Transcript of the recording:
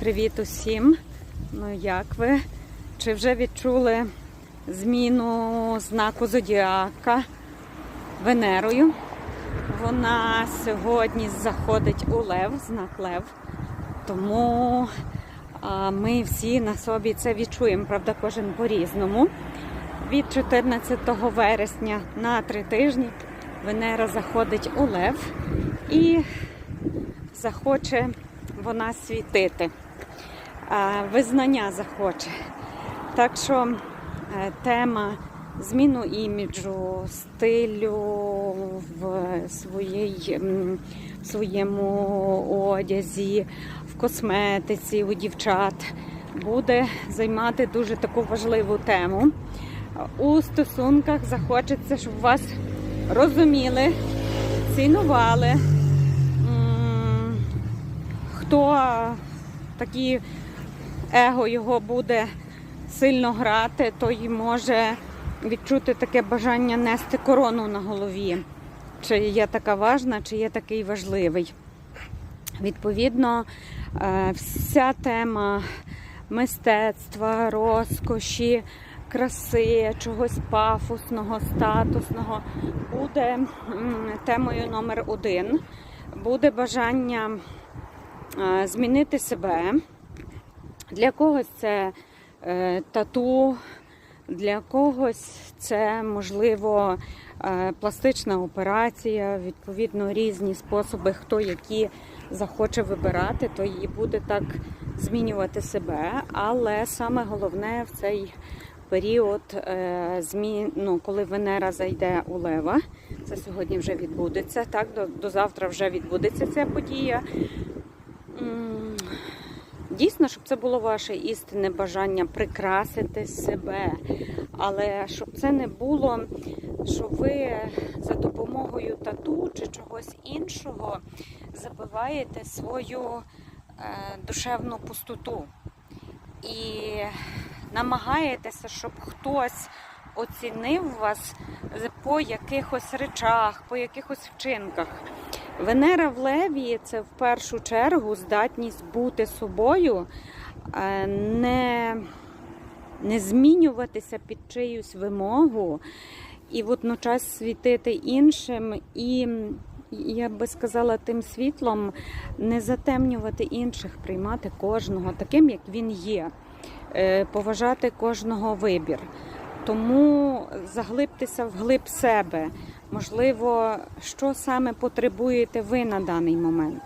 Привіт усім! Ну як ви? Чи вже відчули зміну знаку Зодіака Венерою? Вона сьогодні заходить у Лев, знак Лев. Тому ми всі на собі це відчуємо, правда, кожен по-різному. Від 14 вересня на три тижні Венера заходить у Лев і захоче вона світити. Визнання захоче. Так що е, тема зміну іміджу, стилю в своїй, в своєму одязі, в косметиці у дівчат буде займати дуже таку важливу тему. У стосунках захочеться, щоб вас розуміли, цінували. Хто такі его його буде сильно грати, той може відчути таке бажання нести корону на голові. Чи є така важна, чи є такий важливий. Відповідно, е, вся тема мистецтва, розкоші, краси, чогось пафосного, статусного буде темою номер один. Буде бажання е, змінити себе. Для когось це е, тату, для когось це можливо е, пластична операція, відповідно, різні способи, хто які захоче вибирати, то і буде так змінювати себе. Але саме головне в цей період е, змін, ну, коли Венера зайде у Лева, це сьогодні вже відбудеться. Так, до, до завтра вже відбудеться ця подія. Дійсно, щоб це було ваше істинне бажання прикрасити себе, але щоб це не було, що ви за допомогою тату чи чогось іншого забиваєте свою е, душевну пустоту і намагаєтеся, щоб хтось оцінив вас по якихось речах, по якихось вчинках. Венера в Леві це в першу чергу здатність бути собою, е, не, не змінюватися під чиюсь вимогу і водночас світити іншим, і, я би сказала, тим світлом не затемнювати інших, приймати кожного таким, як він є, е, поважати кожного вибір. Тому заглибтеся глиб себе. Можливо, що саме потребуєте ви на даний момент.